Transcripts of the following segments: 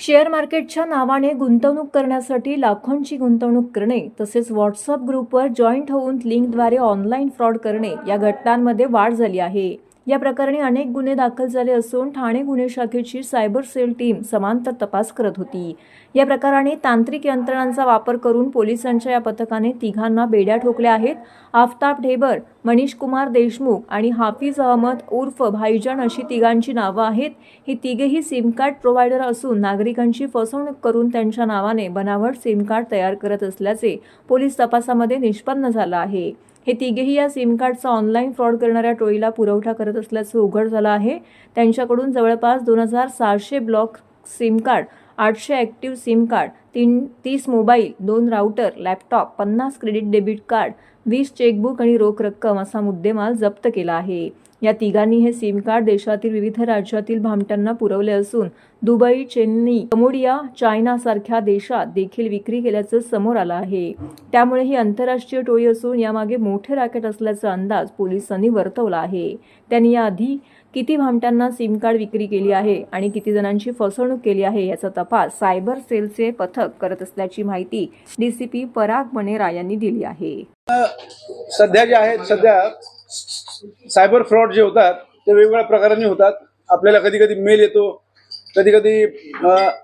Share मार्केटच्या नावाने गुंतवणूक करण्यासाठी लाखोंची गुंतवणूक करणे तसेच व्हॉट्सअप ग्रुपवर जॉईंट होऊन लिंकद्वारे ऑनलाईन फ्रॉड करणे या घटनांमध्ये वाढ झाली आहे. या प्रकरणी अनेक गुन्हे दाखल झाले असून ठाणे गुन्हे शाखेची सायबर सेल टीम समांतर तपास करत होती. या प्रकाराने तांत्रिक यंत्रणांचा वापर करून पोलिसांच्या या पथकाने तिघांना बेड्या ठोकल्या आहेत. आफताब ढेबर मनीष कुमार देशमुख आणि हाफिज अहमद उर्फ भाईजान अशी तिघांची नावं आहेत. ही तिघेही सिम कार्ड प्रोव्हायडर असून नागरिकांची फसवणूक करून त्यांच्या नावाने बनावट सिम कार्ड तयार करत असल्याचे पोलीस तपासामध्ये निष्पन्न झालं आहे. हे तिघेही या सिम कार्डचा ऑनलाईन फ्रॉड करणाऱ्या टोळीला पुरवठा करत असल्याचं उघड झालं आहे. त्यांच्याकडून जवळपास दोन हजार सहाशे ब्लॉक सिम कार्ड आठशे ॲक्टिव्ह सिम कार्ड तीन तीस मोबाईल दोन राऊटर लॅपटॉप पन्नास क्रेडिट डेबिट कार्ड वीस चेकबुक आणि रोख रक्कम असा मुद्देमाल जप्त केला आहे. या तिघांनी हे सिम कार्ड देशातील विविध राज्यातील भामट्यांना पुरवले असून दुबई चेन्नई कमोडिया चायनासारख्या देशात देखील विक्री केल्याचं समोर आलं आहे. त्यामुळे ही आंतरराष्ट्रीय टोळी असून यामागे मोठे रॅकेट असल्याचा अंदाज पोलिसांनी वर्तवला आहे. त्यांनी याआधी किती भामट्यांना सिम कार्ड विक्री केली आहे आणि किती जणांची फसवणूक केली आहे याचा तपास सायबर सेलचे पथक करत असल्याची माहिती डीसीपी पराग मनेरा यांनी दिली आहे. सध्या जे आहेत सध्या सायबर फ्रॉड जे होतात ते वेगवेगळ्या प्रकारांनी होतात. आपल्याला कधी कधी मेल येतो कधी कधी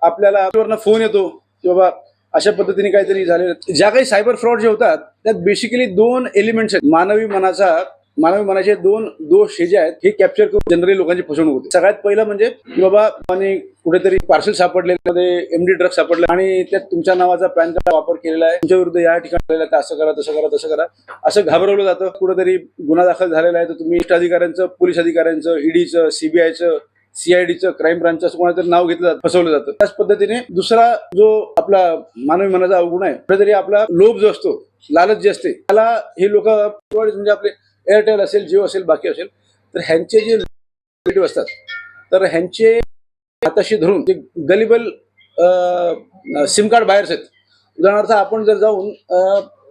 आपल्याला फोन येतो की बाबा अशा पद्धतीने काहीतरी झाले ज्या काही सायबर फ्रॉड जे होतात त्यात बेसिकली दोन एलिमेंट्स आहेत. मानवी मनाचा मानवी मनाचे दोन दोष हे जे आहेत हे कॅप्चर करून जनरली लोकांची फसवणूक होते. सगळ्यात पहिलं म्हणजे की बाबा आणि कुठेतरी पार्सल सापडलेले एमडी ड्रग सापडले आणि त्यात तुमच्या नावाचा पॅन कार्ड वापर केलेला आहे. तुमच्या विरुद्ध या ठिकाणी असं करा तसं करा तसं करा. असं घाबरवलं जातं. कुठेतरी गुन्हा दाखल झालेला आहे. तर तुम्ही इष्ट अधिकाऱ्यांचं पोलीस अधिकाऱ्यांचं ईडीचं सीबीआयचं सीआयडीचं क्राईम ब्रांचचं असं कोणाचं नाव घेतलं जातं फसवलं जातं. त्याच पद्धतीने दुसरा जो आपला मानवी मनाचा अवगुण आहे कुठेतरी आपला लोभ जो असतो लालच जे असते त्याला हे लोक म्हणजे आपले एअरटेल असेल जिओ असेल बाकी असेल तर ह्यांचे जे असतात तर ह्यांचे हाताशी धरून जे गलिबल सिम कार्ड बाहेरच आहेत. उदाहरणार्थ आपण जर जाऊन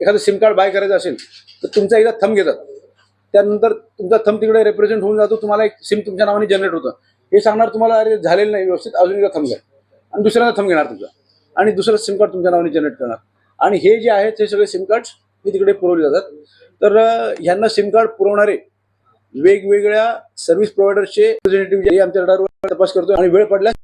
एखादं सिम कार्ड बाय करायचं असेल तर तुमचा एकदा थंब घेतात. त्यानंतर तुमचा थंब तिकडे रिप्रेझेंट होऊन जातो तुम्हाला एक सिम तुमच्या नावाने जनरेट होतं. हे सांगणार तुम्हाला अरे झालेलं नाही व्यवस्थित अजून एकदा थंब घ्या. आणि दुसऱ्यांदा थंब घेणार तुमचा. आणि दुसरं सिम कार्ड तुमच्या नावाने जनरेट करणार. आणि हे जे आहेत हे सगळे सिम कार्ड्स हे तिकडे पुरवले जातात. तर ह्यांना सिम कार्ड पुरवणारे वेगवेगळ्या सर्व्हिस प्रोव्हायडर्सचे रिप्रेझेंटेटिव्ह जे आमच्या रडारवर तपास करतो आणि वेळ पडल्यास